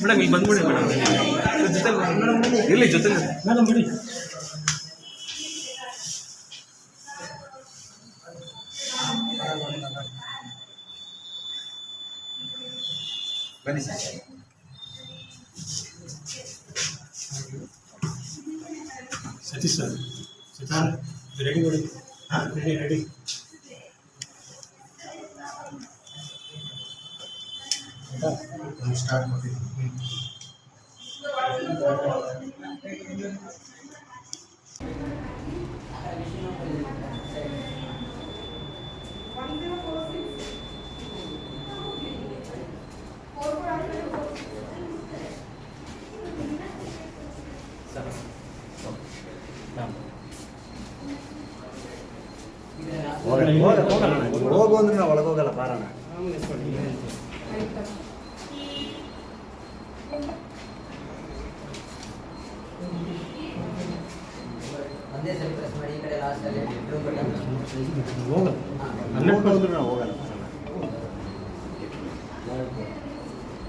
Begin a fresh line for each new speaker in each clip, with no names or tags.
Madam, ಇಲ್ಲಿ ಬಂದ್ಬಿಡಿ madam. ಜೊತೆ ಇರಲಿ ಜೊತೆ
ಮೇಡಮ್ ಬಿಡಿ
ಬನ್ನಿ sir.
Satish sir. Satish ready ಮಾಡಿ ಹಾಂ ರೆಡಿ ರೆಡಿ ಸ್ಟಾರ್ಟ್ ಮಾಡಿದ್ದೀನಿ
ಹೋಗು ಅಂದ್ರೆ ನಾವು ಒಳಗೋಗಲ್ಲ ಬಾರಣ
ಒಂದೇ ಸಲ ಪ್ರೆಸ್ ಮಾಡಿ ಈ ಕಡೆ ಲಾಸ್ಟ್ ಅಲ್ಲಿ ಇಬ್ರು ಬಟನ್
ಹೋಗಲ್ಲ
ಹನ್ನೆರಡು ಅಂದ್ರೆ ನಾವು ಹೋಗಲ್ಲ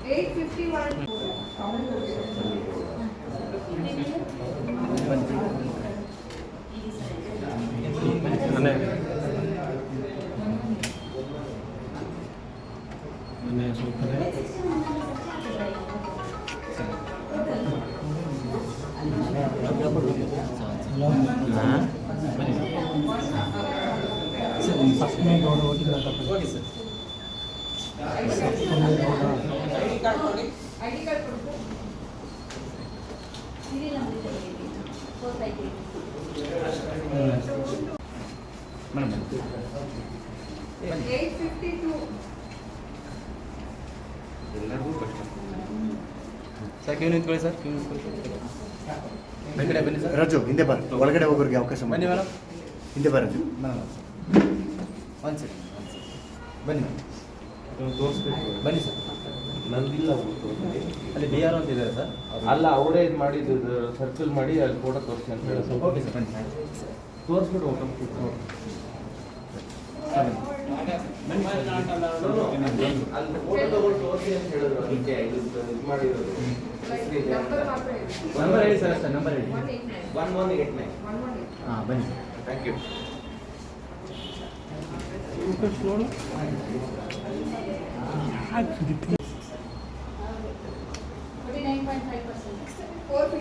Eight fifty one.
ಮನೆ ಮನೆ ಸ್ವಲ್ಪ ಸಪ್ತಮಿ ಗೌಡ ಹೋಗಿಲ್ಲ.
ಎಲ್ಲರಿಗೂ ಕಷ್ಟ
ಸರ್ ಕ್ಯೂ ನಿಂತ್ಕೊಳ್ಳಿ ಸರ್ ಕ್ಯೂ ನಿಂತ್ಕೊಳ್ಳಿ ಕಡೆ ಬನ್ನಿ ಸರ್.
ರಾಜು ಹಿಂದೆ ಬರ ಒಳಗಡೆ ಹೋಗೋರಿಗೆ ಅವಕಾಶ ಮಾಡಿ.
ಬನ್ನಿ ಮೇಡಮ್.
ಹಿಂದೆ ಬರ ರಜು.
ಒಂದು ಸೆಕೆಂಡ್ ಬನ್ನಿ ಮೇಡಮ್.
ತೋರಿಸ್ಬೇಕು.
ಬನ್ನಿ ಸರ್.
ನಂದಿಲ್ಲ
ಅಲ್ಲಿ ಬಿ ಆರ್ ಅಂತ ಇದ್ದಾರೆ ಸರ್.
ಅಲ್ಲ ಅವರೇ ಇದು ಮಾಡಿದ್ದು ಸರ್ಕಲ್ ಮಾಡಿ ಅಲ್ಲಿ ಫೋಟೋ ತೋರಿಸಿ ಅಂತ ಹೇಳಿ.
ಓಕೆ ಸರ್ ಬನ್ನಿ
ತೋರಿಸ್ಬಿಟ್ಟು ಹೋಗಿ ಅಲ್ಲಿ ಫೋಟೋ ತಗೊಂಡು ತೋರಿಸಿ ಅಂತ ಹೇಳಿದ್ರು ಅದಕ್ಕೆ ಇದು ಇದು ಮಾಡಿರೋದು.
Like number ಮಾತ್ರ ಇದೆ.
ನಂಬರ್ ಹೇಳಿ ಸರ್ ಅಷ್ಟೇ ನಂಬರ್ ಹೇಳಿ
One eight nine.
One one eight nine
One one eight.
ಹಾಂ ಬನ್ನಿ
ಥ್ಯಾಂಕ್ ಯು
Forty